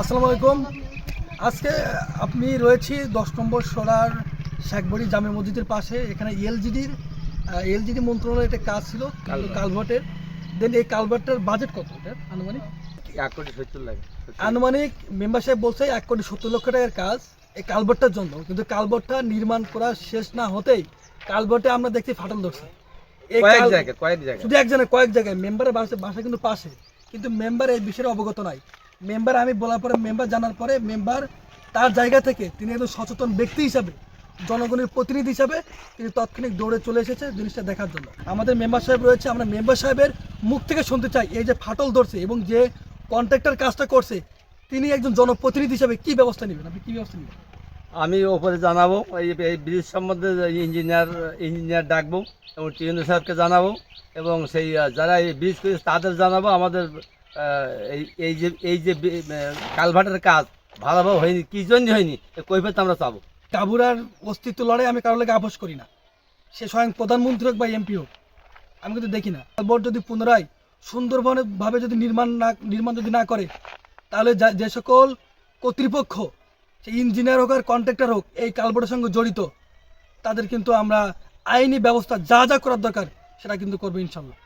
আসসালামু আলাইকুম। আজকে আপনি রয়েছি দশ নম্বর সোলার শেখবড়ি জামে মসজিদের পাশে এখানে এলজিডির এলজিডি মন্ত্রণালয়ের একটা কাজ ছিল কালভার্টের। দেন এই কালভার্টের বাজেট কত আনুমানিক? এক কোটি সত্তর লাখ। আনুমানিক মেম্বার সাহেব বলছে এক কোটি সত্তর লক্ষ টাকার কাজ এই কালভার্টটার জন্য কিন্তু কালভার্টটা নির্মাণ করা শেষ না হতেই কালভার্টে আমরা দেখছি ফাটল ধরছে। কয়েক জায়গায় কয়েক জায়গায়। শুধু একজনের কয়েক জায়গায় মেম্বারের বাসা বাসা কিন্তু পাশে। কিন্তু মেম্বার এই বিষয়ে অবগত নাই। মেম্বার, আমি বলার পরে মেম্বার জানার পরে মেম্বার তার জায়গা থেকে তিনি একজন সচেতন ব্যক্তি হিসাবে, জনগণের প্রতিনিধি হিসাবে তিনি তৎক্ষণিক দৌড়ে চলে এসেছে জিনিসটা দেখার জন্য। আমাদের মেম্বার সাহেব রয়েছে, আমরা মেম্বার সাহেবের মুখ থেকে শুনতে চাই, এই যে ফাটল ধরছে এবং যে কন্ট্রাক্টর কাজটা করছে, তিনি একজন জনপ্রতিনিধি হিসাবে কি ব্যবস্থা নেবেন? আপনি কি ব্যবস্থা নেবেন? আমি ওপরে জানাব, এই এই ব্রিজ সম্বন্ধে ইঞ্জিনিয়ার ইঞ্জিনিয়ার ডাকবো এবং টিএনও সাহেবকে জানাব এবং সেই, যারা এই ব্রিজ করেছে তাদের জানাব, আমাদের এই যে এই যে কালভার্টের কাজ ভালোভাবে হয়নি, কী জন্য হয়নি? এই কৈফিয়ত আমরা চাবো। কাবুরার অস্তিত্ব লড়াই আমি কারোর লাগে আপোষ করি না। সে স্বয়ং প্রধানমন্ত্রী হোক বা এমপি হোক, আমি কিন্তু দেখি না। বোর্ড যদি পুনরায় সুন্দরভাবে ভাবে যদি নির্মাণ না নির্মাণ যদি না করে, তাহলে যে সকল কর্তৃপক্ষ, সে ইঞ্জিনিয়ার হোক আর কন্ট্রাক্টর হোক, এই কালবোর্ডের সঙ্গে জড়িত, তাদের কিন্তু আমরা আইনি ব্যবস্থা যা যা করার দরকার, সেটা কিন্তু করব ইনশাল্লাহ।